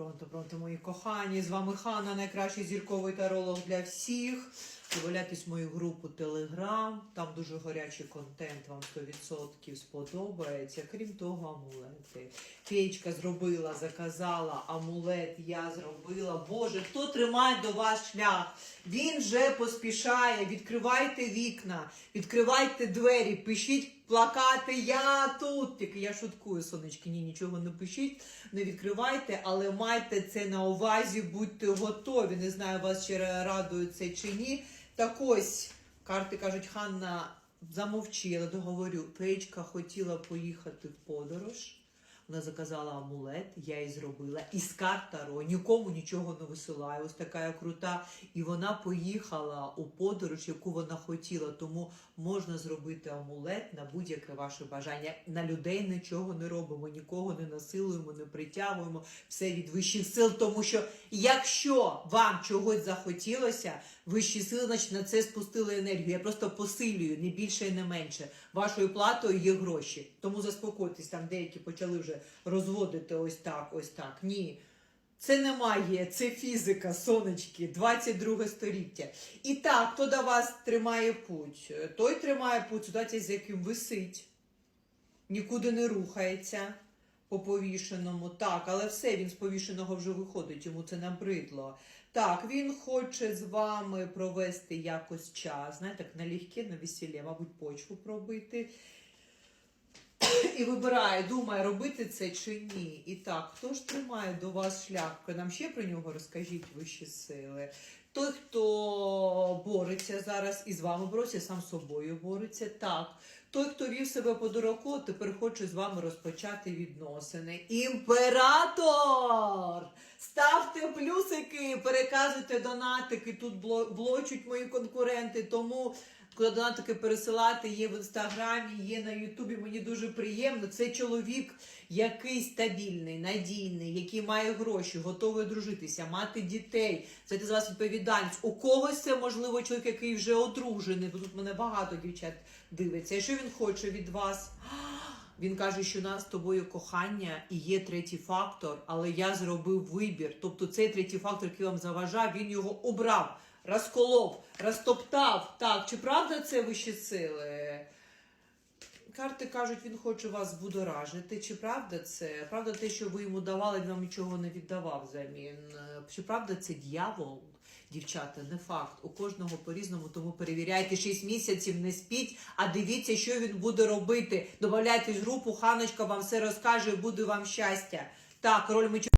Пронто, пронто, мої кохані. З вами Ханна, найкращий зірковий таролог для всіх. Добавляйтесь в мою групу Телеграм. Там дуже гарячий контент, вам 100% сподобається. Крім того, амулети. Печка зробила, заказала, амулет я зробила. Боже, хто тримає до вас шлях? Він вже поспішає. Відкривайте вікна, відкривайте двері, пишіть плакати. Я тут. Тільки я шуткую, сонечки. Ні, нічого не пишіть, не відкривайте, але майте це на увазі, будьте готові. Не знаю, вас ще радує це чи ні. Так ось карти кажуть, Ханна, замовчила, договорю. Печка хотіла поїхати в подорож. Вона заказала амулет, я її зробила. Із карт Таро, нікому нічого не висилаю. Ось така я крута. І вона поїхала у подорож, яку вона хотіла. Тому можна зробити амулет на будь-яке ваше бажання. На людей нічого не робимо, нікого не насилуємо, не притягуємо. Все від вищих сил. Тому що якщо вам чогось захотілося, вищі сили, значить на це спустили енергію. Я просто посилюю не більше і не менше. Вашою платою є гроші. Тому заспокойтесь, там деякі почали вже розводити ось так, ось так. Ні. Це не магія, це фізика, сонечки, 22 століття. І так, хто до вас тримає путь? Той тримає путь, ситуація, з яким висить, нікуди не рухається по повішеному. Так, але все, він з повішеного вже виходить, йому це набридло. Так, він хоче з вами провести якось час, знаєте, так налегке, на весілля, мабуть, почву пробити. І вибирає, думає, робити це чи ні. І так, хто ж тримає до вас шлях? Нам ще про нього розкажіть вищі сили. Той, хто бореться зараз і з вами бореться, сам з собою бореться. Так. Той, хто вів себе по дураку, тепер хоче з вами розпочати відносини. Імператор! Ставте плюсики, переказуйте донатики. Тут бло- блочуть мої конкуренти. Тому куди донатики пересилати, є в інстаграмі, є на Ютубі. Мені дуже приємно. Це чоловік, який стабільний, надійний, який має гроші, готовий дружитися, мати дітей. Це з вас відповідальність. У когось це можливо чоловік, який вже одружений, бо тут мене багато дівчат дивиться. І що він хоче від вас? Він каже, що у нас з тобою кохання і є третій фактор, але я зробив вибір. Тобто цей третій фактор, який вам заважав, він його обрав, розколов, розтоптав. Так, чи правда це вищі сили? Карти кажуть, він хоче вас будоражити. Чи правда це? Правда те, що ви йому давали, він вам нічого не віддавав взамін. Чи правда це дьявол? Дівчата, не факт. У кожного по-різному, тому перевіряйте 6 місяців, не спіть, а дивіться, що він буде робити. Добавляйтесь в групу, Ханочка вам все розкаже, буде вам щастя. Так, роль мечу.